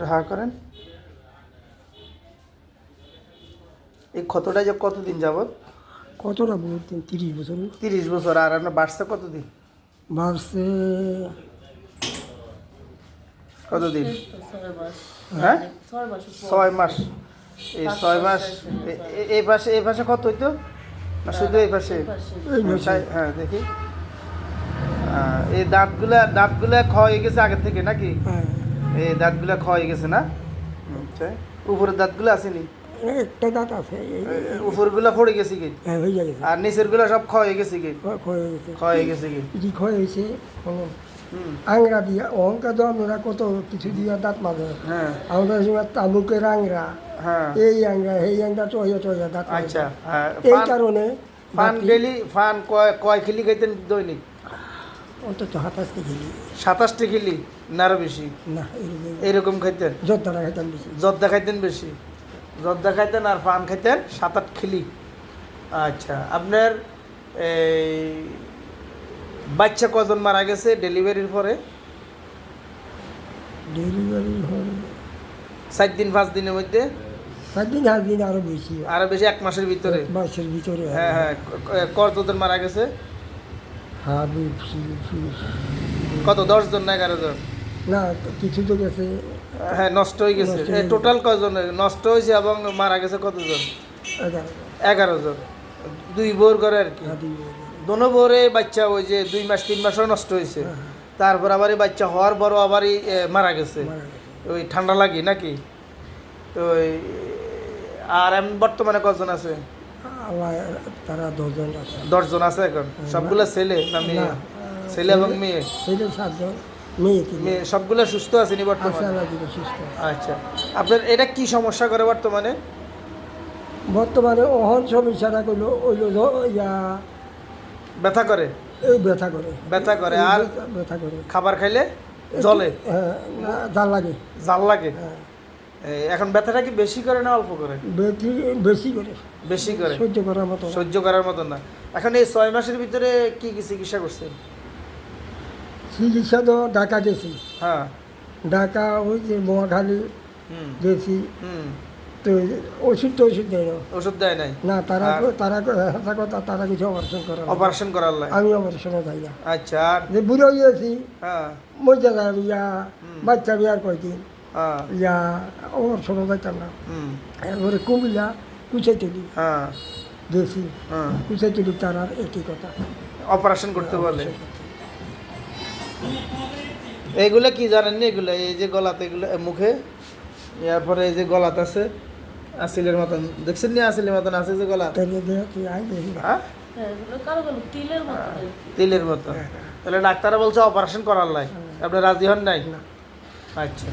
একটু হা করেন? এই ক্ষতটা যে কতদিন যাবত কতটা বলতেন তিরিশ বছর। তিরিশ বছর আর আপনার বাড়ছে কতদিন? বাড়ছে কতদিন? ছয় মাস। হ্যাঁ? ছয় মাস। এই ছয় মাস এই পাশে এই পাশে কত হইতো? না শুধু এই পাশে? হ্যাঁ দেখি। এই দাঁতগুলা দাঁতগুলা ক্ষয় হয়ে গেছে আগে থেকে নাকি? হ্যাঁ। এই দাঁতগুলা ক্ষয় গেছে না? আচ্ছা। উপরের দাঁতগুলো আসেনি? একটা দাঁত আছে উপরগুলা পড়ে গেছে কি? হ্যাঁ হয়ে গেছে। আর নিচেরগুলা সব ক্ষয় হয়ে গেছে কি? ক্ষয়- ক্ষয় হয়ে গেছে। ক্ষয় হয়ে গেছে কি? কি ক্ষয় হয়েছে? আংরা দিয়া অহংকার তো আমরা কত কিছু দিয়া দাঁত মাঝে হ্যাঁ। সময় তালুকের আংরা হ্যাঁ। এই আংরা এই আংরা চহিয়া চহিয়া দাঁত আচ্ছা এই কারণে ফান ডেলি ফান কয় কয় খিলি খাইতেন দৈনিক? অন্তত হাতাশতে গেলি সাতাশটি খিলি? না আরও বেশি? না এরকম খাইতেন? যতটা খাইতাম বেশি। জর্দা খাইতেন বেশি? জর্দা খাইতেন আর পান খাইতেন? সাত আট খিলি। আচ্ছা আপনার এই বাচ্চা কজন মারা গেছে ডেলিভারির পরে? ডেলিভারি হল সাত দিন পাঁচ দিনের মধ্যে? সাত দিন আট দিন আরও বেশি। আরও বেশি এক মাসের ভিতরে? মাসের ভিতরে হ্যাঁ হ্যাঁ কতজন মারা গেছে? হাবি ফি- ফি- কত? দশ জন না এগারো জন না কিছু তো গেছে। হ্যাঁ নষ্ট হয়ে গেছে। টোটাল কজন? নষ্ট হয়েছে এবং মারা গেছে কতজন? এগারো। জন দুই বোর করে আর কি। দোনো বোরে বাচ্চা ওই যে দুই মাস তিন মাসও নষ্ট হয়েছে। তারপর আবার এই বাচ্চা হওয়ার পরও আবার মারা গেছে। ওই ঠান্ডা লাগি নাকি? তো আর এম বর্তমানে কজন আছে? আল্লাহ তারা দশজন আছে। দশজন আছে এখন? সবগুলো ছেলে না মেয়ে? ছেলে এবং মেয়ে? ছেলে সাতজন মেয়ে সবগুলো সুস্থ আছে বর্তমানে? সুস্থ আচ্ছা। আপনার এটা কি সমস্যা করে বর্তমানে? বর্তমানে অহন ইশারা করল ওইলো ইয়া ব্যথা করে? এই ব্যথা করে। ব্যথা করে। আর ব্যথা- করে। খাবার খাইলে? জলে? হ্যাঁ জাল লাগে। জাল লাগে? হ্যাঁ। এখন ব্যথাটা কি বেশি করে না অল্প করে? বেশি বেশি করে। বেশি করে? সহ্য করার মতো সহ্য করার মতো না। এখন এই ছয় মাসের ভিতরে কি কি চিকিৎসা করছেন চিকিৎসা তো ঢাকা গেছি। হ্যাঁ। ঢাকা ওই যে মহাখালী গেছি। তো ওষুধ তো ওষুধ দেয় না। ওষুধ দেয় নাই? না তারা তারা কথা তারা কিছু অপারেশন করে অপারেশন করার লাই আমি অপারেশনে যাই না। আচ্ছা। যে বুড়ো গিয়েছি হ্যাঁ। মজা ইয়া বাচ্চা বিয়ার কয়দিন? হ্যাঁ ইয়া অপারেশনে যাইতাম না হুম এরপরে কুমিল্লা কুচাইতুলি হ্যাঁ গেছি হ্যাঁ কুচাইতুলি তার আর একই কথা অপারেশন করতে বলে এইগুলো কি জানেননি এগুলো এই যে গলাতে এগুলো মুখে এরপরে এই যে গলাত আছে আসিলের মতন দেখছেন নি আসিলের মতন আছে যে গলা তাহলে দেখ তুই আই দেখি না। এগুলো কালো কালো তিলের মতো আর কি। তিলের মতো তাহলে ডাক্তাররা বলছে অপারেশন করার লাই আপনি রাজি হন নাই আচ্ছা